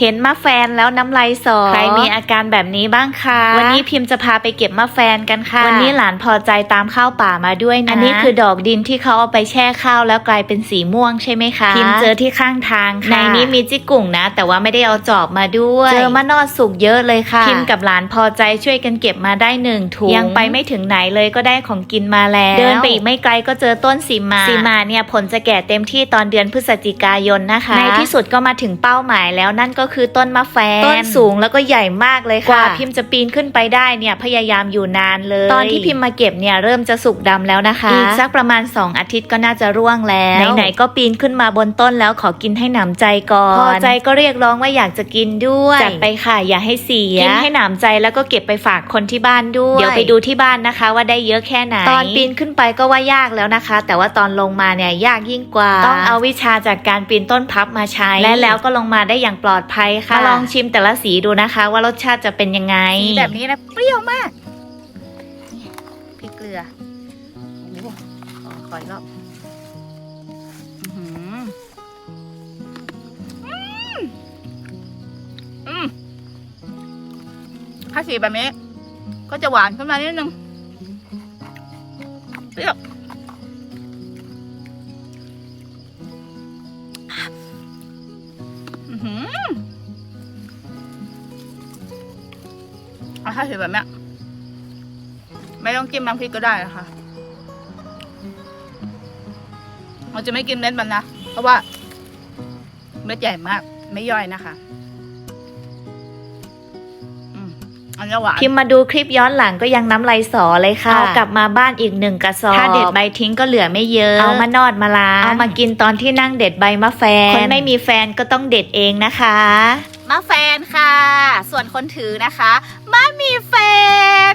เห็นมะแฟนแล้วน้ำลายสอใครมีอาการแบบนี้บ้างคะ วันนี้พิมพ์จะพาไปเก็บมะแฟนกันค่ะ วันนี้หลานพอใจตามข้าวป่ามาด้วยนะ อันนี้คือดอกดินที่เขาเอาไปแช่ข้าวแล้วกลายเป็นสีม่วงใช่ไหมคะ พิมพ์เจอที่ข้างทางค่ะ ในนี้มีจิกกุ่งนะ แต่ว่าไม่ได้เอาจอบมาด้วย เจอมะนอดสุกเยอะเลยค่ะ พิมพ์กับหลานพอใจช่วยกันเก็บมาได้หนึ่งถุง ยังไปไม่ถึงไหนเลยก็ได้ของกินมาแล้ว เดินไปอีกไม่ไกลก็เจอต้นสีมา สีมาเนี่ยผลจะแก่เต็มที่ตอนเดือนพฤศจิกายนนะคะ ในที่สุดก็มาถึงเป้าหมายแล้วนั่นก็คือต้นมะแฟนต้นสูงแล้วก็ใหญ่มากเลยค่ะกว่าพิมพ์จะปีนขึ้นไปได้เนี่ยพยายามอยู่นานเลย ตอนที่พิมพ์มาเก็บเนี่ยเริ่มจะสุกดำแล้วนะคะอีกสักประมาณ 2 อาทิตย์ก็น่าจะร่วงแล้วไหนๆก็ปีนขึ้นมาบนต้นแล้วขอกินให้หนำใจก่อนพอใจก็เรียกร้องว่าอยากจะกินด้วยจัดไปค่ะอย่าให้เสียกินให้หนำใจแล้วก็เก็บไปฝากคนที่บ้านด้วยเดี๋ยวไปดูที่บ้านนะคะ ว่าได้เยอะแค่ไหนตอนปีนขึ้นไปก็ว่ายากแล้วนะคะ แต่ว่าตอนลงมาเนี่ยยากยิ่งกว่า ต้องเอาวิชาจากการปีนต้นพับมาใช้ และแล้วก็ลงมาได้อย่างปลอดภัยค่ะมาลองชิมแต่ละสีดูนะคะ ว่ารสชาติจะเป็นยังไง แบบนี้นะเปรี้ยวมากพริกเกลือโอ้โหขอขออีกรอบอื้อหืออืมอืมถ้าสีแบบนี้ ก็จะหวานขึ้นมานิดนึงเปรี้ยว หือเอาถ้าสีแบบเนี้ยไม่ต้องจิ้มน้ำพริกก็ได้นะคะเราจะไม่กินเม็ดมันนะ เพราะว่าเม็ดใหญ่มาก ไม่ย่อยนะคะ อันนี้หวาน พิมพ์มาดูคลิปย้อนหลังก็ยังน้ำลายสอเลยค่ะ เอากลับมาบ้านอีกหนึ่งกระสอบ ถ้าเด็ดใบทิ้งก็เหลือไม่เยอะ เอามานอดมาล้างเอามากินตอนที่นั่งเด็ดใบมะแฟน คนไม่มีแฟนก็ต้องเด็ดเองนะคะมาแฟนค่ะ ส่วนคนถือนะคะมามีแฟน